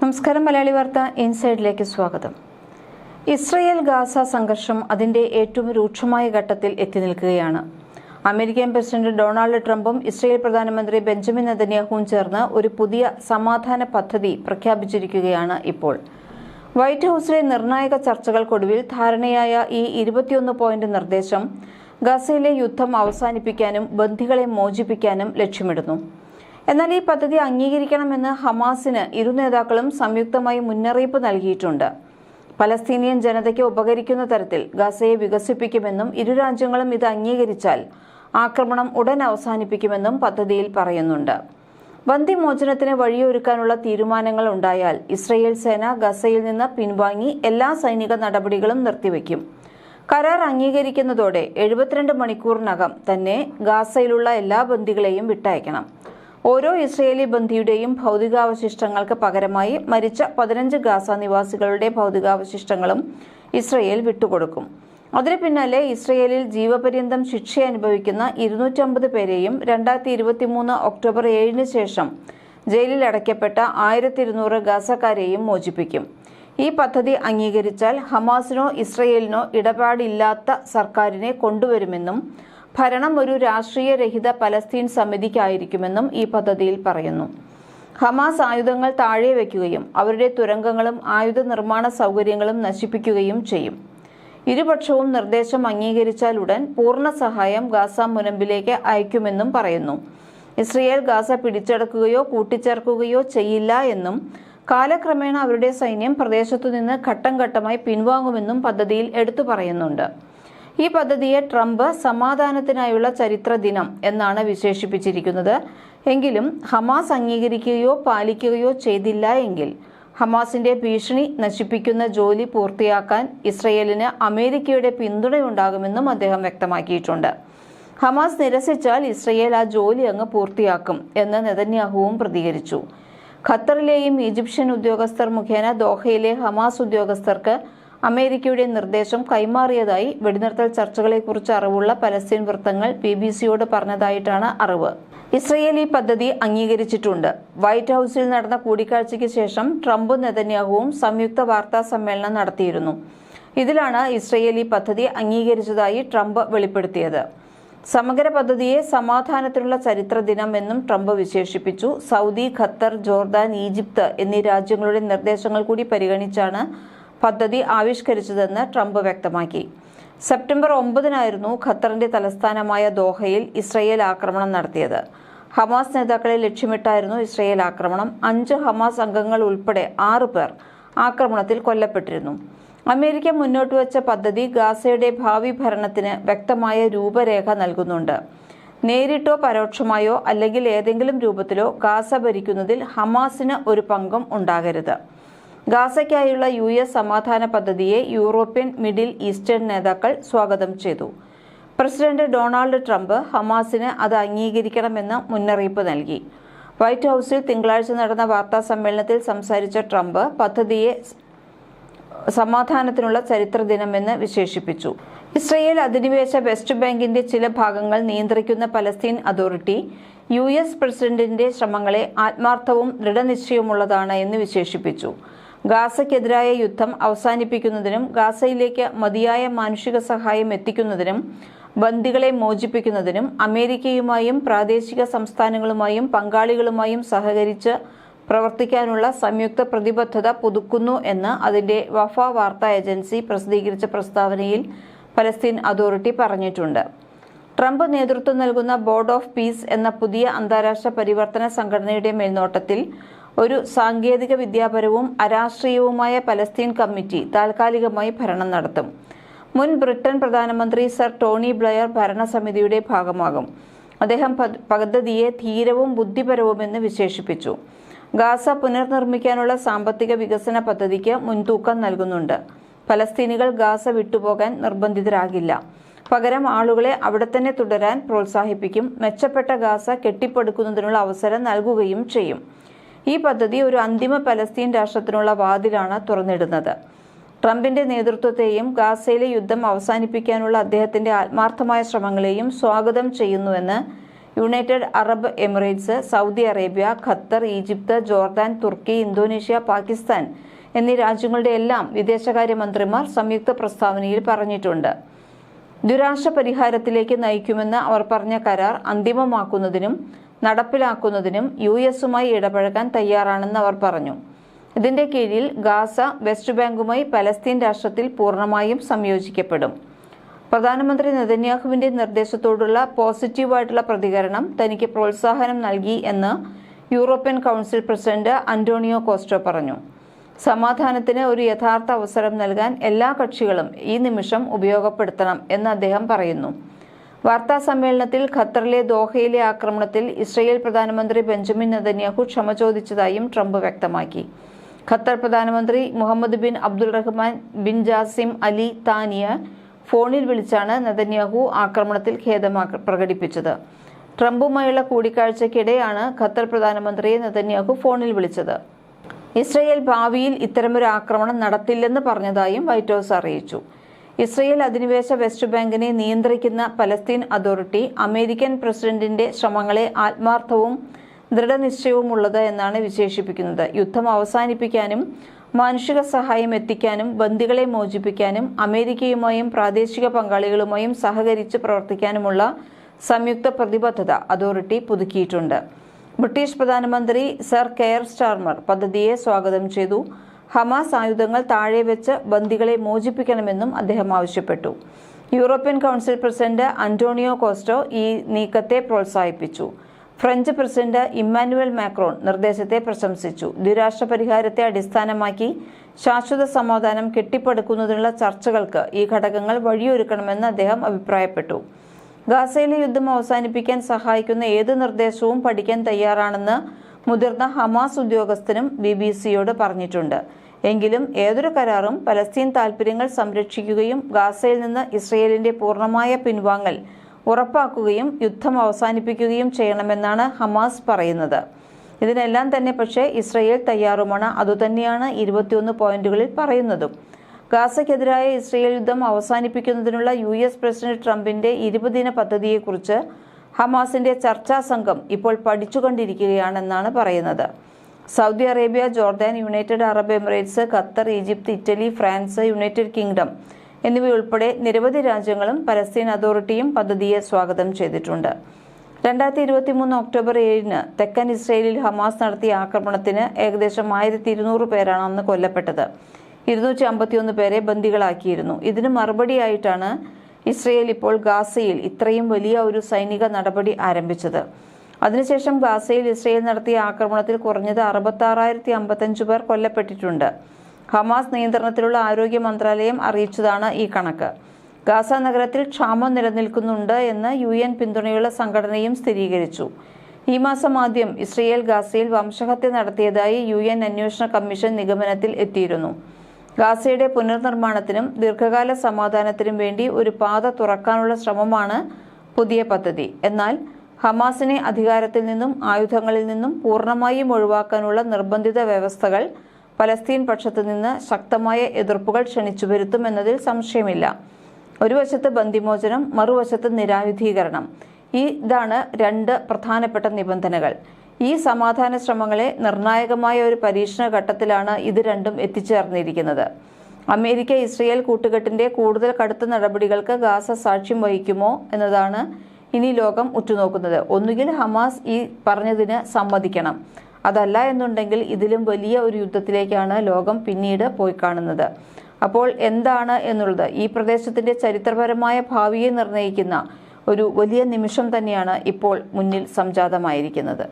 നമസ്കാരം മലയാളി വാർത്ത ഇൻസൈഡിലേക്ക് സ്വാഗതം. ഇസ്രയേൽ ഗാസ സംഘർഷം അതിന്റെ ഏറ്റവും രൂക്ഷമായ ഘട്ടത്തിൽ എത്തി നിൽക്കുകയാണ്. അമേരിക്കൻ പ്രസിഡന്റ് ഡൊണാൾഡ് ട്രംപും ഇസ്രയേൽ പ്രധാനമന്ത്രി ബെഞ്ചമിൻ നെതന്യാഹുവും ചേർന്ന് ഒരു പുതിയ സമാധാന പദ്ധതി പ്രഖ്യാപിച്ചിരിക്കുകയാണ് ഇപ്പോൾ. വൈറ്റ് ഹൗസിലെ നിർണായക ചർച്ചകൾക്കൊടുവിൽ ധാരണയായ ഈ ഇരുപത്തിയൊന്ന് പോയിന്റ് നിർദ്ദേശം ഗസയിലെ യുദ്ധം അവസാനിപ്പിക്കാനും ബന്ധികളെ മോചിപ്പിക്കാനും ലക്ഷ്യമിടുന്നു. എന്നാൽ ഈ പദ്ധതി അംഗീകരിക്കണമെന്ന് ഹമാസിന് ഇരു നേതാക്കളും സംയുക്തമായി മുന്നറിയിപ്പ് നൽകിയിട്ടുണ്ട്. പലസ്തീനിയൻ ജനതയ്ക്ക് ഉപകരിക്കുന്ന തരത്തിൽ ഗസയെ വികസിപ്പിക്കുമെന്നും ഇരു രാജ്യങ്ങളും ഇത് അംഗീകരിച്ചാൽ ആക്രമണം ഉടൻ അവസാനിപ്പിക്കുമെന്നും പദ്ധതിയിൽ പറയുന്നുണ്ട്. ബന്ദിമോചനത്തിന് വഴിയൊരുക്കാനുള്ള തീരുമാനങ്ങൾ ഉണ്ടായാൽ ഇസ്രയേൽ സേന ഗസയിൽ നിന്ന് പിൻവാങ്ങി എല്ലാ സൈനിക നടപടികളും നിർത്തിവെക്കും. കരാർ അംഗീകരിക്കുന്നതോടെ എഴുപത്തിരണ്ട് മണിക്കൂറിനകം തന്നെ ഗാസയിലുള്ള എല്ലാ ബന്ദികളെയും വിട്ടയക്കണം. ഓരോ ഇസ്രയേലി ബന്ധിയുടെയും ഭൗതികാവശിഷ്ടങ്ങൾക്ക് പകരമായി മരിച്ച പതിനഞ്ച് ഗാസ നിവാസികളുടെ ഭൗതികാവശിഷ്ടങ്ങളും ഇസ്രയേൽ വിട്ടുകൊടുക്കും. അതിനു പിന്നാലെ ഇസ്രയേലിൽ ജീവപര്യന്തം ശിക്ഷ അനുഭവിക്കുന്ന ഇരുന്നൂറ്റമ്പത് പേരെയും രണ്ടായിരത്തി ഇരുപത്തിമൂന്ന് ഒക്ടോബർ ഏഴിന് ശേഷം ജയിലിൽ അടയ്ക്കപ്പെട്ട ആയിരത്തി ഇരുന്നൂറ് ഗാസക്കാരെയും മോചിപ്പിക്കും. ഈ പദ്ധതി അംഗീകരിച്ചാൽ ഹമാസിനോ ഇസ്രയേലിനോ ഇടപാടില്ലാത്ത സർക്കാരിനെ കൊണ്ടുവരുമെന്നും ഭരണം ഒരു രാഷ്ട്രീയ രഹിത പലസ്തീൻ സമിതിക്കായിരിക്കുമെന്നും ഈ പദ്ധതിയിൽ പറയുന്നു. ഹമാസ് ആയുധങ്ങൾ താഴെ വയ്ക്കുകയും അവരുടെ തുരങ്കങ്ങളും ആയുധ നിർമ്മാണ സൗകര്യങ്ങളും നശിപ്പിക്കുകയും ചെയ്യും. ഇരുപക്ഷവും നിർദ്ദേശം അംഗീകരിച്ചാൽ ഉടൻ പൂർണ സഹായം ഗാസ മുനമ്പിലേക്ക് അയക്കുമെന്നും പറയുന്നു. ഇസ്രയേൽ ഗാസ പിടിച്ചടക്കുകയോ കൂട്ടിച്ചേർക്കുകയോ ചെയ്യില്ല എന്നും കാലക്രമേണ അവരുടെ സൈന്യം പ്രദേശത്തു നിന്ന് ഘട്ടം ഘട്ടമായി പിൻവാങ്ങുമെന്നും പദ്ധതിയിൽ എടുത്തു പറയുന്നുണ്ട്. ഈ പദ്ധതിയെ ട്രംപ് സമാധാനത്തിനായുള്ള ചരിത്ര ദിനം എന്നാണ് വിശേഷിപ്പിച്ചിരിക്കുന്നത്. എങ്കിലും ഹമാസ് അംഗീകരിക്കുകയോ പാലിക്കുകയോ ചെയ്തില്ല എങ്കിൽ ഹമാസിന്റെ ഭീഷണി നശിപ്പിക്കുന്ന ജോലി പൂർത്തിയാക്കാൻ ഇസ്രയേലിന് അമേരിക്കയുടെ പിന്തുണയുണ്ടാകുമെന്നും അദ്ദേഹം വ്യക്തമാക്കിയിട്ടുണ്ട്. ഹമാസ് നിരസിച്ചാൽ ഇസ്രയേൽ ആ ജോലി അങ്ങ് പൂർത്തിയാക്കും എന്ന് നെതന്യാഹുവും പ്രതികരിച്ചു. ഖത്തറിലെയും ഈജിപ്ഷ്യൻ ഉദ്യോഗസ്ഥർ മുഖേന ദോഹയിലെ ഹമാസ് ഉദ്യോഗസ്ഥർക്ക് അമേരിക്കയുടെ നിർദ്ദേശം കൈമാറിയതായി വെടിനിർത്തൽ ചർച്ചകളെക്കുറിച്ച് അറിവുള്ള പലസ്തീൻ വൃത്തങ്ങൾ ബി ബി സിയോട് പറഞ്ഞതായിട്ടാണ് അറിവ്. ഇസ്രയേൽ ഈ പദ്ധതി അംഗീകരിച്ചിട്ടുണ്ട്. വൈറ്റ് ഹൌസിൽ നടന്ന കൂടിക്കാഴ്ചയ്ക്ക് ശേഷം ട്രംപും നെതന്യാഹുവും സംയുക്ത വാർത്താ സമ്മേളനം നടത്തിയിരുന്നു. ഇതിലാണ് ഇസ്രയേൽ ഈ പദ്ധതി അംഗീകരിച്ചതായി ട്രംപ് വെളിപ്പെടുത്തിയത്. സമഗ്ര പദ്ധതിയെ സമാധാനത്തിനുള്ള ചരിത്ര ദിനം എന്നും ട്രംപ് വിശേഷിപ്പിച്ചു. സൗദി ഖത്തർ ജോർദാൻ ഈജിപ്ത് എന്നീ രാജ്യങ്ങളുടെ നിർദ്ദേശങ്ങൾ കൂടി പരിഗണിച്ചാണ് പദ്ധതി ആവിഷ്കരിച്ചതെന്ന് ട്രംപ് വ്യക്തമാക്കി. സെപ്റ്റംബർ ഒമ്പതിനായിരുന്നു ഖത്തറിന്റെ തലസ്ഥാനമായ ദോഹയിൽ ഇസ്രയേൽ ആക്രമണം നടത്തിയത്. ഹമാസ് നേതാക്കളെ ലക്ഷ്യമിട്ടായിരുന്നു ഇസ്രയേൽ ആക്രമണം. അഞ്ച് ഹമാസ് അംഗങ്ങൾ ഉൾപ്പെടെ ആറ് പേർ ആക്രമണത്തിൽ കൊല്ലപ്പെട്ടിരുന്നു. അമേരിക്ക മുന്നോട്ട് വെച്ച പദ്ധതി ഗാസയുടെ ഭാവി ഭരണത്തിന് വ്യക്തമായ രൂപരേഖ നൽകുന്നുണ്ട്. നേരിട്ടോ പരോക്ഷമായോ അല്ലെങ്കിൽ ഏതെങ്കിലും രൂപത്തിലോ ഗാസ ഭരിക്കുന്നതിൽ ഹമാസിന് ഒരു പങ്കും ഉണ്ടാകരുത്. ഗാസയ്ക്കായുള്ള യു എസ് സമാധാന പദ്ധതിയെ യൂറോപ്യൻ മിഡിൽ ഈസ്റ്റേൺ നേതാക്കൾ സ്വാഗതം ചെയ്തു. പ്രസിഡന്റ് ഡൊണാൾഡ് ട്രംപ് ഹമാസിന് അത് അംഗീകരിക്കണമെന്ന് മുന്നറിയിപ്പ് നൽകി. വൈറ്റ് ഹൌസിൽ തിങ്കളാഴ്ച നടന്ന വാർത്താ സമ്മേളനത്തിൽ സംസാരിച്ച ട്രംപ് പദ്ധതിയെ സമാധാനത്തിനുള്ള ചരിത്ര ദിനമെന്ന് വിശേഷിപ്പിച്ചു. ഇസ്രയേൽ അധിനിവേശ വെസ്റ്റ് ബാങ്കിന്റെ ചില ഭാഗങ്ങൾ നിയന്ത്രിക്കുന്ന പലസ്തീൻ അതോറിറ്റി യു എസ് പ്രസിഡന്റിന്റെ ശ്രമങ്ങളെ ആത്മാർത്ഥവും ദൃഢനിശ്ചയമുള്ളതാണ് എന്ന് വിശേഷിപ്പിച്ചു. ഗാസയ്ക്കെതിരായ യുദ്ധം അവസാനിപ്പിക്കുന്നതിനും ഗാസയിലേക്ക് മതിയായ മാനുഷിക സഹായം എത്തിക്കുന്നതിനും ബന്ദികളെ മോചിപ്പിക്കുന്നതിനും അമേരിക്കയുമായും പ്രാദേശിക സംസ്ഥാനങ്ങളുമായും പങ്കാളികളുമായും സഹകരിച്ച് പ്രവർത്തിക്കാനുള്ള സംയുക്ത പ്രതിബദ്ധത പുതുക്കുന്നു എന്ന് അതിന്റെ വഫ വാർത്താ ഏജൻസി പ്രസിദ്ധീകരിച്ച പ്രസ്താവനയിൽ പലസ്തീൻ അതോറിറ്റി പറഞ്ഞിട്ടുണ്ട്. ട്രംപ് നേതൃത്വം നൽകുന്ന ബോർഡ് ഓഫ് പീസ് എന്ന പുതിയ അന്താരാഷ്ട്ര പരിവർത്തന സംഘടനയുടെ മേൽനോട്ടത്തിൽ ഒരു സാങ്കേതിക വിദ്യാപരവും അരാഷ്ട്രീയവുമായ പലസ്തീൻ കമ്മിറ്റി താൽക്കാലികമായി ഭരണം നടത്തും. മുൻ ബ്രിട്ടൻ പ്രധാനമന്ത്രി സർ ടോണി ബ്ലെയർ ഭരണസമിതിയുടെ ഭാഗമാകും. അദ്ദേഹം പദ്ധതിയെ ധീരവും ബുദ്ധിപരവുമെന്ന് വിശേഷിപ്പിച്ചു. ഗാസ പുനർനിർമ്മിക്കാനുള്ള സാമ്പത്തിക വികസന പദ്ധതിക്ക് മുൻതൂക്കം നൽകുന്നുണ്ട്. പലസ്തീനികൾ ഗാസ വിട്ടുപോകാൻ നിർബന്ധിതരാകില്ല. പകരം ആളുകളെ അവിടെ തന്നെ തുടരാൻ പ്രോത്സാഹിപ്പിക്കും മെച്ചപ്പെട്ട ഗാസ കെട്ടിപ്പടുക്കുന്നതിനുള്ള അവസരം നൽകുകയും ചെയ്യും. ഈ പദ്ധതി ഒരു അന്തിമ പലസ്തീൻ രാഷ്ട്രത്തിനുള്ള വാതിലാണ് തുറന്നിടുന്നത്. ട്രംപിന്റെ നേതൃത്വത്തെയും ഗാസയിലെ യുദ്ധം അവസാനിപ്പിക്കാനുള്ള അദ്ദേഹത്തിന്റെ ആത്മാർത്ഥമായ ശ്രമങ്ങളെയും സ്വാഗതം ചെയ്യുന്നുവെന്ന് United Arab Emirates Saudi Arabia Qatar Egypt Jordan തുർക്കി ഇന്തോനേഷ്യ പാകിസ്ഥാൻ എന്നീ രാജ്യങ്ങളുടെ എല്ലാം വിദേശകാര്യമന്ത്രിമാർ സംയുക്ത പ്രസ്താവനയിൽ പറഞ്ഞിട്ടുണ്ട്. ദുരാശ പരിഹാരത്തിലേക്ക് നയിക്കുമെന്ന് അവർ പറഞ്ഞ കരാർ അന്തിമമാക്കുന്നതിനും നടപ്പിലാക്കുന്നതിനും യു എസുമായി ഇടപഴകാൻ തയ്യാറാണെന്ന് അവർ പറഞ്ഞു. ഇതിന്റെ കീഴിൽ ഗാസ വെസ്റ്റ് ബാങ്കുമായി പലസ്തീൻ രാഷ്ട്രത്തിൽ പൂർണമായും സംയോജിക്കപ്പെടും. പ്രധാനമന്ത്രി നെതന്യാഹുവിന്റെ നിർദ്ദേശത്തോടുള്ള പോസിറ്റീവായിട്ടുള്ള പ്രതികരണം തനിക്ക് പ്രോത്സാഹനം നൽകി എന്ന് European council president Antonio Costa പറഞ്ഞു. സമാധാനത്തിന് ഒരു യഥാർത്ഥ അവസരം നൽകാൻ എല്ലാ കക്ഷികളും ഈ നിമിഷം ഉപയോഗപ്പെടുത്തണം എന്ന് അദ്ദേഹം പറയുന്നു. വാർത്താ സമ്മേളനത്തിൽ ഖത്തറിലെ ദോഹയിലെ ആക്രമണത്തിൽ ഇസ്രയേൽ പ്രധാനമന്ത്രി ബെഞ്ചമിൻ നെതന്യാഹു ക്ഷമ ചോദിച്ചതായും ട്രംപ് വ്യക്തമാക്കി. ഖത്തർ പ്രധാനമന്ത്രി Mohammed bin Abdul Rahman bin Jassim Al Thani ഫോണിൽ വിളിച്ചാണ് നെതന്യാഹു ആക്രമണത്തിൽ ഖേദം പ്രകടിപ്പിച്ചത്. ട്രംപുമായുള്ള കൂടിക്കാഴ്ചയ്ക്കിടെയാണ് ഖത്തർ പ്രധാനമന്ത്രിയെ നെതന്യാഹു ഫോണിൽ വിളിച്ചത്. ഇസ്രയേൽ ഭാവിയിൽ ഇത്തരമൊരു ആക്രമണം നടത്തില്ലെന്ന് പറഞ്ഞതായും വൈറ്റ് ഹൗസ് അറിയിച്ചു. ഇസ്രയേൽ അധിനിവേശ വെസ്റ്റ് ബാങ്കിനെ നിയന്ത്രിക്കുന്ന പലസ്തീൻ അതോറിറ്റി അമേരിക്കൻ പ്രസിഡന്റിന്റെ ശ്രമങ്ങളെ ആത്മാർത്ഥവും ദൃഢനിശ്ചയവുമുള്ളത് എന്നാണ് വിശേഷിപ്പിക്കുന്നത്. യുദ്ധം അവസാനിപ്പിക്കാനും മാനുഷിക സഹായം എത്തിക്കാനും ബന്ദികളെ മോചിപ്പിക്കാനും അമേരിക്കയുമായും പ്രാദേശിക പങ്കാളികളുമായും സഹകരിച്ച് പ്രവർത്തിക്കാനുമുള്ള സംയുക്ത പ്രതിബദ്ധത അതോറിറ്റി പുതുക്കിയിട്ടുണ്ട്. ബ്രിട്ടീഷ് പ്രധാനമന്ത്രി സർ കെയർ സ്റ്റാർമർ പദ്ധതിയെ സ്വാഗതം ചെയ്തു. ഹമാസ് ആയുധങ്ങൾ താഴെ വെച്ച് ബന്ദികളെ മോചിപ്പിക്കണമെന്നും അദ്ദേഹം ആവശ്യപ്പെട്ടു. European council president Antonio Costa ഈ നീക്കത്തെ പ്രോത്സാഹിപ്പിച്ചു. ഫ്രഞ്ച് പ്രസിഡന്റ് ഇമ്മാനുവൽ മാക്രോൺ നിർദ്ദേശത്തെ പ്രശംസിച്ചു. ദ്വിരാഷ്ട്ര പരിഹാരത്തെ അടിസ്ഥാനമാക്കി ശാശ്വത സമാധാനം കെട്ടിപ്പടുക്കുന്നതിനുള്ള ചർച്ചകൾക്ക് ഈ ഘടകങ്ങൾ വഴിയൊരുക്കണമെന്ന് അദ്ദേഹം അഭിപ്രായപ്പെട്ടു. ഗാസയിലെ യുദ്ധം അവസാനിപ്പിക്കാൻ സഹായിക്കുന്ന ഏത് നിർദ്ദേശവും പഠിക്കാൻ തയ്യാറാണെന്ന് മുതിർന്ന ഹമാസ് ഉദ്യോഗസ്ഥനും ബി പറഞ്ഞിട്ടുണ്ട്. എങ്കിലും ഏതൊരു കരാറും പലസ്തീൻ താൽപ്പര്യങ്ങൾ സംരക്ഷിക്കുകയും ഗാസയിൽ നിന്ന് ഇസ്രയേലിന്റെ പൂർണമായ പിൻവാങ്ങൽ ഉറപ്പാക്കുകയും യുദ്ധം അവസാനിപ്പിക്കുകയും ചെയ്യണമെന്നാണ് ഹമാസ് പറയുന്നത്. ഇതിനെല്ലാം തന്നെ പക്ഷേ ഇസ്രയേൽ തയ്യാറുമാണ്. അതുതന്നെയാണ് ഇരുപത്തിയൊന്ന് പോയിന്റുകളിൽ പറയുന്നതും. ഗാസയ്ക്കെതിരായ ഇസ്രയേൽ യുദ്ധം അവസാനിപ്പിക്കുന്നതിനുള്ള യു എസ് പ്രസിഡന്റ് ട്രംപിന്റെ ഇരുപതിന പദ്ധതിയെക്കുറിച്ച് ഹമാസിന്റെ ചർച്ചാ സംഘം ഇപ്പോൾ പഠിച്ചുകൊണ്ടിരിക്കുകയാണെന്നാണ് പറയുന്നത്. Saudi Arabia Jordan United Arab Emirates Qatar Egypt Italy France United Kingdom എന്നിവയുൾപ്പെടെ നിരവധി രാജ്യങ്ങളും പലസ്തീൻ അതോറിറ്റിയും പദ്ധതിയെ സ്വാഗതം ചെയ്തിട്ടുണ്ട്. രണ്ടായിരത്തി ഇരുപത്തി മൂന്ന് ഒക്ടോബർ ഏഴിന് തെക്കൻ ഇസ്രയേലിൽ ഹമാസ് നടത്തിയ ആക്രമണത്തിന് ഏകദേശം ആയിരത്തി ഇരുന്നൂറ് പേരാണ് അന്ന് കൊല്ലപ്പെട്ടത്. ഇരുന്നൂറ്റി അമ്പത്തിയൊന്ന് പേരെ ബന്ദികളാക്കിയിരുന്നു. ഇതിന് മറുപടിയായിട്ടാണ് ഇസ്രയേൽ ഇപ്പോൾ ഗാസയിൽ ഇത്രയും വലിയ ഒരു സൈനിക നടപടി ആരംഭിച്ചത്. അതിനുശേഷം ഗാസയിൽ ഇസ്രയേൽ നടത്തിയ ആക്രമണത്തിൽ കുറഞ്ഞത് അറുപത്തി അമ്പത്തഞ്ച് പേർ കൊല്ലപ്പെട്ടിട്ടുണ്ട്. ഹമാസ് നിയന്ത്രണത്തിലുള്ള ആരോഗ്യ മന്ത്രാലയം അറിയിച്ചതാണ് ഈ കണക്ക്. ഗാസ നഗരത്തിൽ ക്ഷാമം നിലനിൽക്കുന്നുണ്ട് എന്ന് യു എൻ പിന്തുണയുള്ള സംഘടനയും സ്ഥിരീകരിച്ചു. ഈ മാസം ആദ്യം ഇസ്രയേൽ ഗാസയിൽ വംശഹത്യ നടത്തിയതായി യു എൻ അന്വേഷണ കമ്മീഷൻ നിഗമനത്തിൽ എത്തിയിരുന്നു. ഗാസയുടെ പുനർനിർമ്മാണത്തിനും ദീർഘകാല സമാധാനത്തിനും വേണ്ടി ഒരു പാത തുറക്കാനുള്ള ശ്രമമാണ് പുതിയ പദ്ധതി. എന്നാൽ ഹമാസിനെ അധികാരത്തിൽ നിന്നും ആയുധങ്ങളിൽ നിന്നും പൂർണമായും ഒഴിവാക്കാനുള്ള നിർബന്ധിത വ്യവസ്ഥകൾ പലസ്തീൻ പക്ഷത്തു നിന്ന് ശക്തമായ എതിർപ്പുകൾ ക്ഷണിച്ചു വരുത്തും എന്നതിൽ സംശയമില്ല. ഒരു വശത്ത് ബന്ദിമോചനം മറുവശത്ത് നിരായുധീകരണം. ഇതാണ് രണ്ട് പ്രധാനപ്പെട്ട നിബന്ധനകൾ. ഈ സമാധാന ശ്രമങ്ങളെ നിർണായകമായ ഒരു പരീക്ഷണ ഘട്ടത്തിലാണ് ഇത് രണ്ടും എത്തിച്ചേർന്നിരിക്കുന്നത്. അമേരിക്ക ഇസ്രയേൽ കൂട്ടുകെട്ടിന്റെ കൂടുതൽ കടുത്ത നടപടികൾക്ക് ഗാസ സാക്ഷ്യം വഹിക്കുമോ എന്നതാണ് ഇനി ലോകം ഉറ്റുനോക്കുന്നത്. ഒന്നുകിൽ ഹമാസ് ഈ പറഞ്ഞതിന് സമ്മതിക്കണം. അതല്ല എന്നുണ്ടെങ്കിൽ ഇതിലും വലിയ ഒരു യുദ്ധത്തിലേക്കാണ് ലോകം പിന്നീട് പോയി കാണുന്നത്. അപ്പോൾ എന്താണ് എന്നുള്ളത്? ഈ പ്രദേശത്തിന്റെ ചരിത്രപരമായ ഭാവിയെ നിർണയിക്കുന്ന ഒരു വലിയ നിമിഷം തന്നെയാണ് ഇപ്പോൾ മുന്നിൽ സംജാതമായിരിക്കുന്നത്.